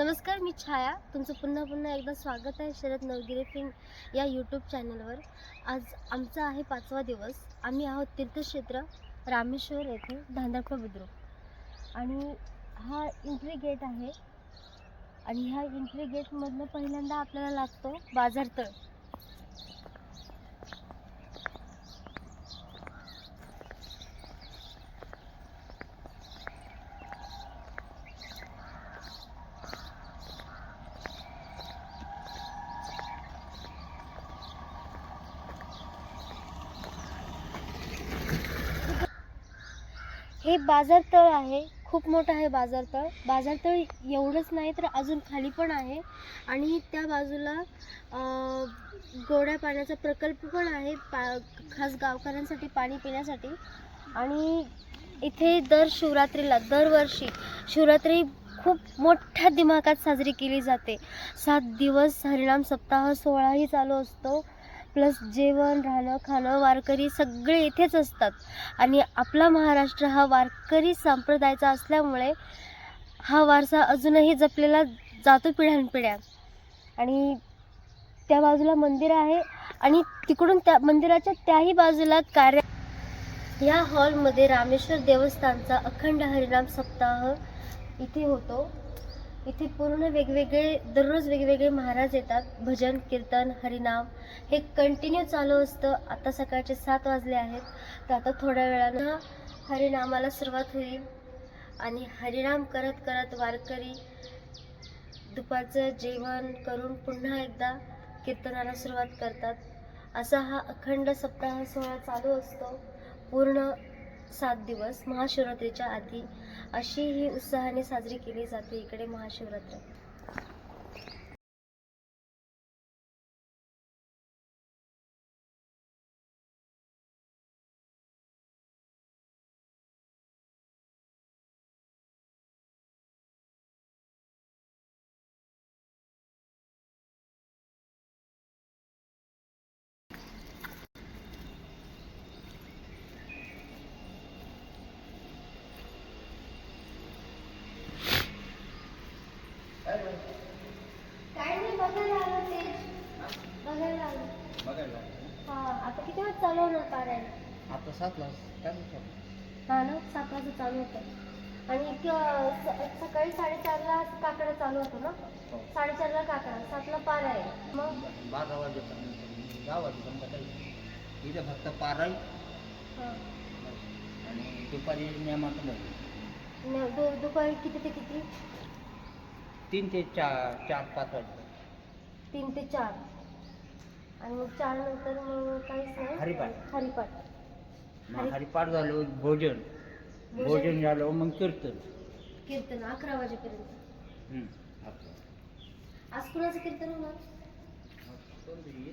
नमस्कार मी छाया. तुमचं पुन्हा पुन्हा एकदा स्वागत आहे शरद नवगिरे फिल्म या यूट्यूब चॅनलवर आज आमचा आहे पाचवा दिवस. आम्ही आहोत तीर्थक्षेत्र रामेश्वर येथे धांदाखळ बुद्रुक. आणि हा एंट्री गेट आहे. आणि ह्या एंट्री गेटमधनं पहिल्यांदा आपल्याला लागतो बाजारतळ बाजारतळ आहे. खूप मोठं आहे बाजारतळ. बाजारतळ एवढंच नाही तर अजून खाली पण आहे. आणि त्या बाजूला गोड्या पाण्याचा प्रकल्प पण आहे पा खास गावकऱ्यांसाठी पाणी पिण्यासाठी. आणि इथे दर शिवरात्रीला दरवर्षी शिवरात्री खूप मोठ्या दिमाखात साजरी केली जाते. सात दिवस हरिणाम सप्ताह सोहळाही चालू असतो. प्लस जेवण राहणं खाणं वारकरी सगळे इथेच असतात. आणि आपला महाराष्ट्र हा वारकरी संप्रदायाचा असल्यामुळे हा वारसा अजूनही जपलेला जातो पिढ्यानपिढ्या. आणि त्या बाजूला मंदिर आहे आणि तिकडून त्या मंदिराच्या त्याही बाजूला कार्य या हॉलमध्ये रामेश्वर देवस्थानचा अखंड हरिनाम सप्ताह इथे होतो. इथे पूर्ण वेगवेगळे दररोज वेगवेगळे महाराज येतात. भजन कीर्तन हरिनाम हे कंटिन्यू चालू असतं. आता सकाळचे सात वाजले आहेत. तर आता थोड्या वेळानं हरिनामाला सुरुवात होईल. आणि हरिनाम करत करत वारकरी दुपारचं जेवण करून पुन्हा एकदा कीर्तनाला सुरुवात करतात. असा हा अखंड सप्ताह सोहळा चालू असतो. पूर्ण सात दिवस महाशिवरात्रीच्या आधी. अशी ही उत्साहाने साजरी केली जाते इकडे महाशिवरात्र काय नाही बघायला आलो ते बघायला आलो बघायला हा आता किती वेळ चालू होणार पारायण आता सातला काय म्हणतो हा ना सात वाजता चालू होतं. आणि स- सकाळी साडेचारला काकडा चालू होतो ना? हो. साडेचारला काकडा सातला पार आहे. मग? बारा वाजेपर्यंत दहा वाजेपर्यंत काही इथे फक्त पाराई हा. आणि दुपारी नियमाचं बघ न- दु- दुपारी किती ते किती? तीन ते चार चार पाच वाजता. तीन ते चार. आणि मग चार नंतर मग काहीच नाही हरिपाठ. हरिपाठ. मग हरिपाठ झालं भोजन भोजन. झालं मग कीर्तन कीर्तन अकरा वाजेपर्यंत हम्म. आपलं. आज कुणाचं कीर्तन होणार कोणतरी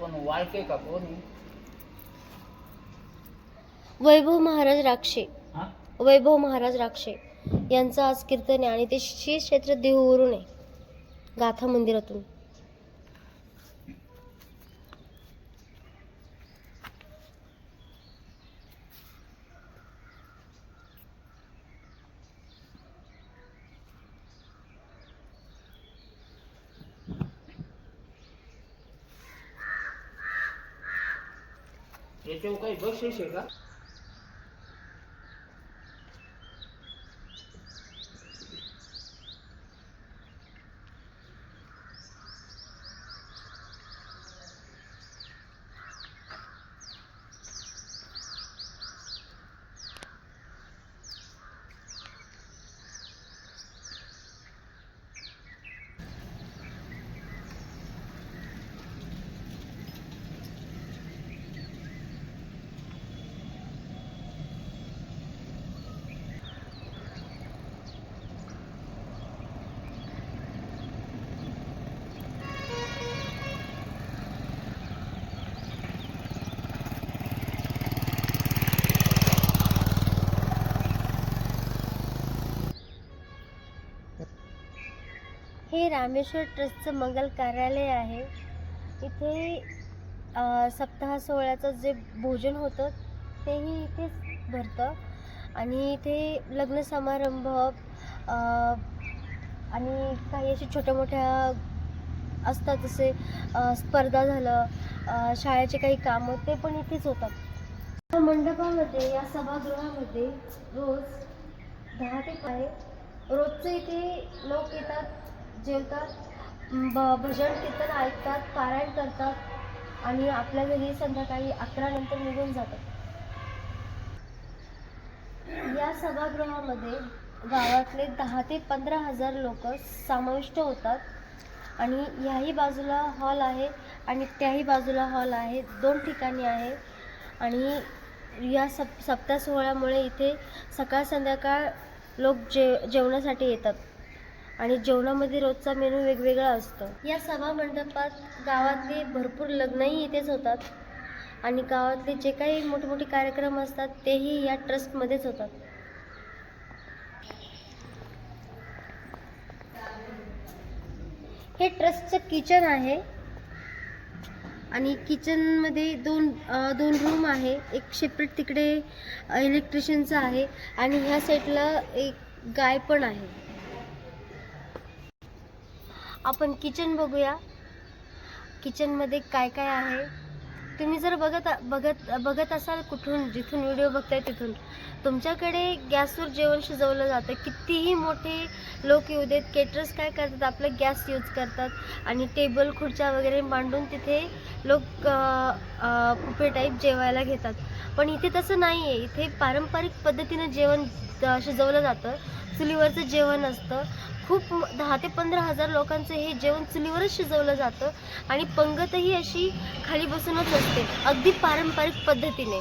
वाळके का कोण? वैभव महाराज राक्षे. हा? वैभव महाराज राक्षे यांचं आज कीर्तन आहे आणि ते श्री क्षेत्र देहूवरून आहे. गाथा मंदिरातून. याच्यावर काही बक्षीस आहे हे रामेश्वर ट्रस्टचं मंगल कार्यालय आहे. इथे सप्ताह सोहळ्याचं जे भोजन होतं तेही इथेच भरतं. आणि इथे लग्न समारंभ आणि काही असे छोट्या मोठ्या असतात जसे स्पर्धा झालं शाळेचे काही कामं ते पण इथेच होतात. या मंडपामध्ये या सभागृहामध्ये रोज दहा ते आहे रोजचं इथे लोक येतात. जेवतात ब भजन कीर्तन ऐकतात पारायण करतात आणि आपल्या घरी संध्याकाळी अकरा नंतर निघून जातात. या सभागृहामध्ये गावातले दहा ते पंधरा हजार लोक समाविष्ट होतात आणि ह्याही बाजूला हॉल आहे आणि त्याही बाजूला हॉल आहे दोन ठिकाणी आहे आणि या सप सप्ताह सोहळ्यामुळे इथे सकाळ संध्याकाळ लोक जे जेवणासाठी येतात. आणि जेवणामध्ये रोजचा मेनू वेगवेगळा असतो. या सभा मंडपात गावातले भरपूर लग्नही इथेच होतात. आणि गावातले जे काही मोठमोठे कार्यक्रम असतात तेही या ट्रस्टमध्येच होतात. हे ट्रस्टचं किचन आहे. आणि किचनमध्ये दोन दोन रूम आहे. एक सेपरेट तिकडे इलेक्ट्रिशियनचं आहे. आणि ह्या साईडला एक गाय पण आहे. आपण किचन बघूया. किचनमध्ये काय काय आहे? तुम्ही जर बघत बघत बघत असाल कुठून जिथून व्हिडिओ बघताय तिथून तुमच्याकडे गॅसवर जेवण शिजवलं जातं. कितीही मोठे लोक येऊ देत केटरर्स काय करतात? आपलं गॅस यूज करतात. आणि टेबल खुर्च्या वगैरे मांडून तिथे लोक कुपे टाईप जेवायला घेतात. पण इथे तसं नाही आहे इथे पारंपरिक पद्धतीनं जेवण शिजवलं जातं. चुलीवरचं जेवण असतं. खूप दहा ते पंधरा हजार लोकांचं हे जेवण चुलीवरच शिजवलं जातं आणि पंगतही अशी खाली बसूनच असते. अगदी पारंपरिक पद्धतीने.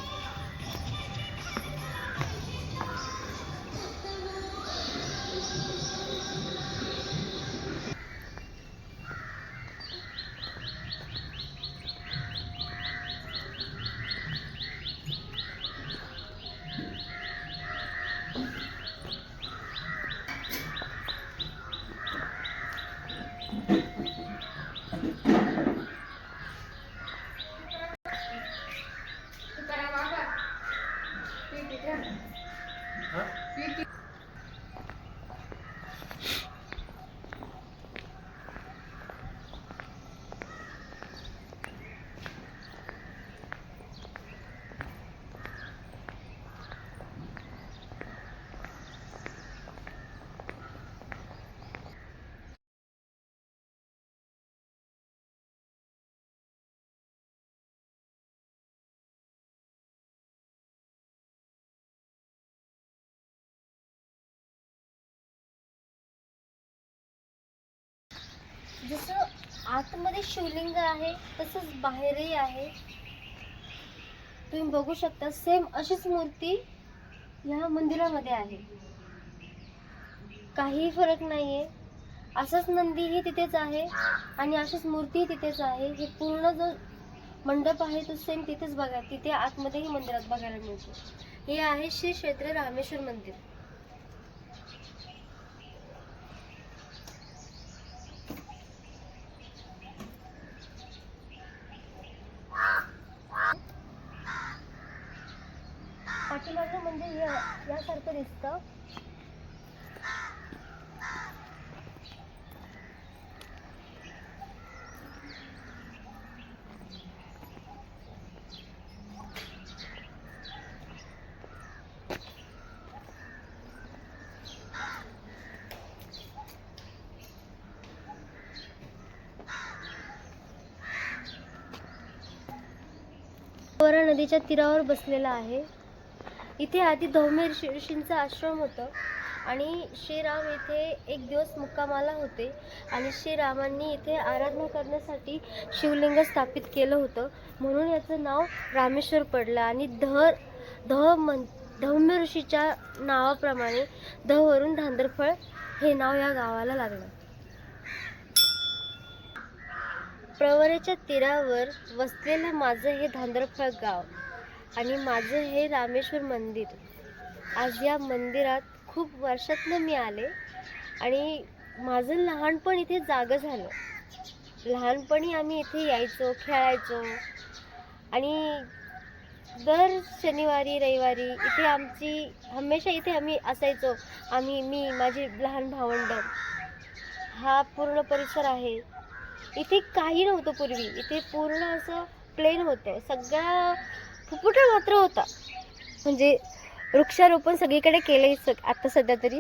जसं आतमध्ये शिवलिंग आहे तसंच बाहेरही आहे. तुम्ही बघू शकता सेम अशीच मूर्ती ह्या मंदिरामध्ये आहे. काही फरक नाहीये. असंच नंदीही तिथेच आहे आणि अशीच मूर्तीही तिथेच आहे. हे पूर्ण जो मंडप आहे तो सेम तिथेच बघा तिथे आतमध्येही मंदिरात बघायला मिळतो. हे आहे श्री क्षेत्र रामेश्वर मंदिर. नदीच्या तीरावर बसलेला आहे. इथे आधी धौम्य ऋषी ऋषींचा आश्रम होतं आणि श्रीराम इथे एक दिवस मुक्कामाला होते आणि श्रीरामांनी इथे आराधना करण्यासाठी शिवलिंग स्थापित केलं होतं. म्हणून याचं नाव रामेश्वर पडलं आणि ध ध मन धौम्य ऋषीच्या नावाप्रमाणे धवरून धांदरफळ हे नाव या गावाला लागलं. प्रवरेच्या तीरावर वसलेलं माझं हे धांदरफळ गाव आणि माझं हे रामेश्वर मंदिर. आज या मंदिरात खूप वर्षातनं मी आले आणि माझं लहानपण इथे जागं झालं. लहानपणी आम्ही इथे यायचो खेळायचो आणि दर शनिवारी रविवारी इथे आमची हमेशा इथे आम्ही असायचो. आम्ही मी माझी लहान भावंड. हा पूर्ण परिसर आहे. इथे काही नव्हतं पूर्वी. इथे पूर्ण असं प्लेन होतं. सगळा फुफुटा मात्र होता. म्हणजे वृक्षारोपण सगळीकडे केलं आहे सग आता सध्या तरी.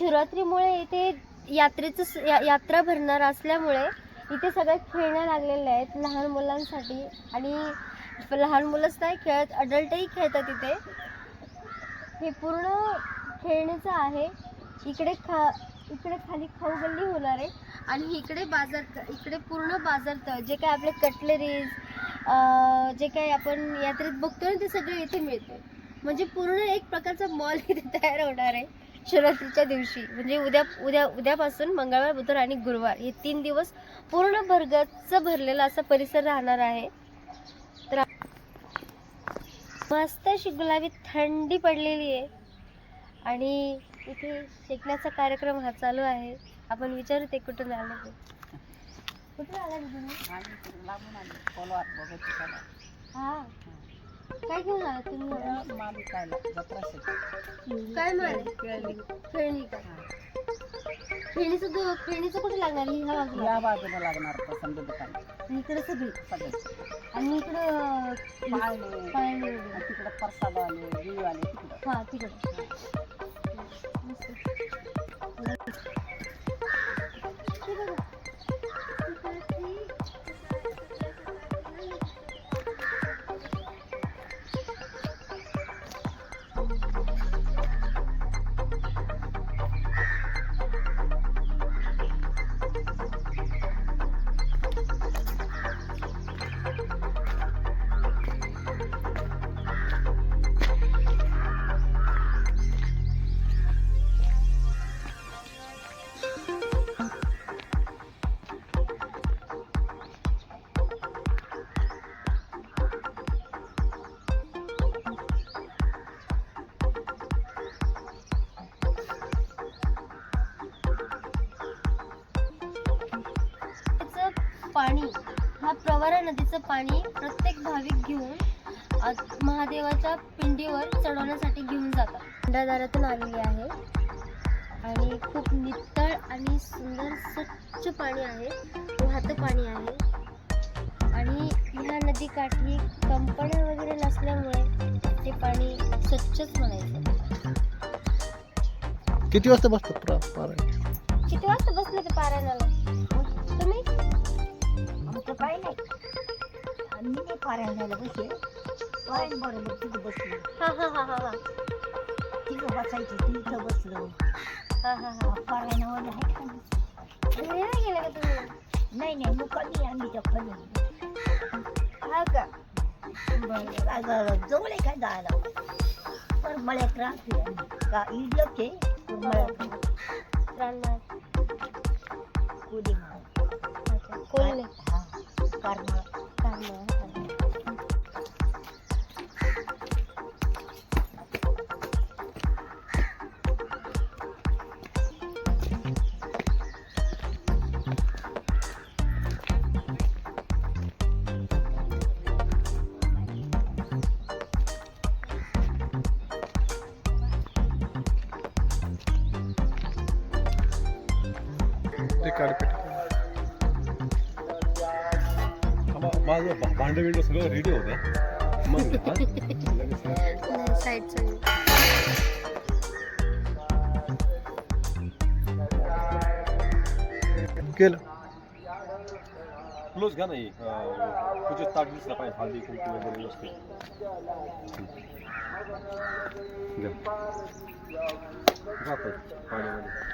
शिवरात्रीमुळे इथे यात्रेचं स- या- यात्रा भरणार असल्यामुळे इथे सगळ्या खेळण्या लागलेल्या आहेत लहान मुलांसाठी. आणि लहान मुलंच नाही खेळत अडल्टही खेळतात इथे. हे पूर्ण खेळण्याचं आहे. इकडे खा इकडे खाली खाऊ गल्ली होणार आहे. आणि इकडे बाजार इकडे पूर्ण बाजार जे काय आपले कटलरीज जे काय आपण यात्रेत बघतो ना ते सगळे इथे मिळते. म्हणजे पूर्ण एक प्रकारचा मॉल इथे तयार होणार आहे. शिवरात्रीच्या दिवशी म्हणजे उद्या उद्या उद्यापासून मंगळवार बुधवार आणि गुरुवार हे तीन दिवस पूर्ण भरगच्च भरलेला असा परिसर राहणार आहे. तर मस्त अशी गुलाबी थंडी पडलेली आहे. आणि इथे शेकण्याचा कार्यक्रम हा चालू आहे. आपण विचारू ते कुठून आले ते. कुठून आला तुम्ही? त्याला हा. काय घेऊन आला तुम्ही? माल विकायला काय माल? खेळणी. खेळणी का? खेळणीचं दु खेळणीचं कुठे लागणार? ह्या बाजूला. या बाजूला लागणार पसंत दुकान. आणि इकडे सगळी. सगळे. आणि इकडं पाळणे. पाळणे वगैरे. तिकडं प्रसाद आले दिवे आले तिकडं. हा तिकडे. पाणी हा प्रवरा नदीचं पाणी प्रत्येक भाविक घेऊन महादेवाच्या पिंडीवर चढवण्यासाठी घेऊन जातात. भंडारदारातून आलेली आहे. आणि खूप नितळ आणि सुंदर स्वच्छ पाणी आहे. वाहतं पाणी आहे. आणि ह्या नदीकाठी कंपन्या वगैरे नसल्यामुळे ते पाणी स्वच्छच म्हणायचं. किती वाजता बसतात पारायण? किती वाजता बसले ते पारायणाला? नाही पारायणाला बसले. पारायण बरोबर तिथं बसलो. हा हा हा हा हा. तिथं बसायची तिथं बसलो. हा हा हा. आहे का नाही? घरी नाही गेले का तुम्ही? नाही नाही मुकामी आम्ही त्या खाली हा का? झालं जवळ आहे काय जायला? पर मळ्यात राहते आम्ही. का इडलंच आहे? पण मळ्यात राहते. अच्छा कोल्हे हा कारमळ माझं भांडं बिंड सगळं रेडी होतं. मग हा? साईडचं केलं. क्लोज घ्या नाही तुझे ताट दिसलं पाहिजे. हळदी कुंकू वगैरे जातं पाण्यामध्ये.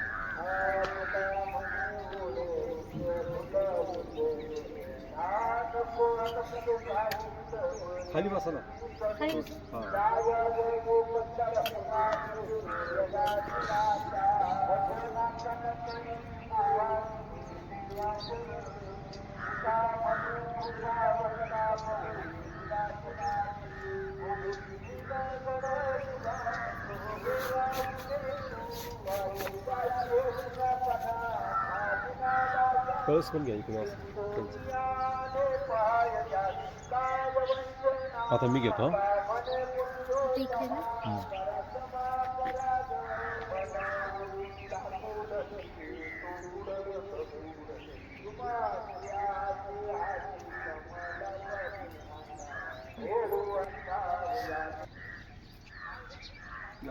खाली बसा ना. कळस पण घ्या इकडे असं. आता मी घेतो.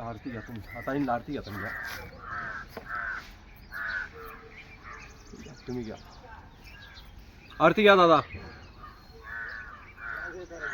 आरती घ्या तुम्ही. आता येईल आरती घ्या तुम्ही. घ्या तुम्ही घ्या. आरती घ्या दादा. बरं,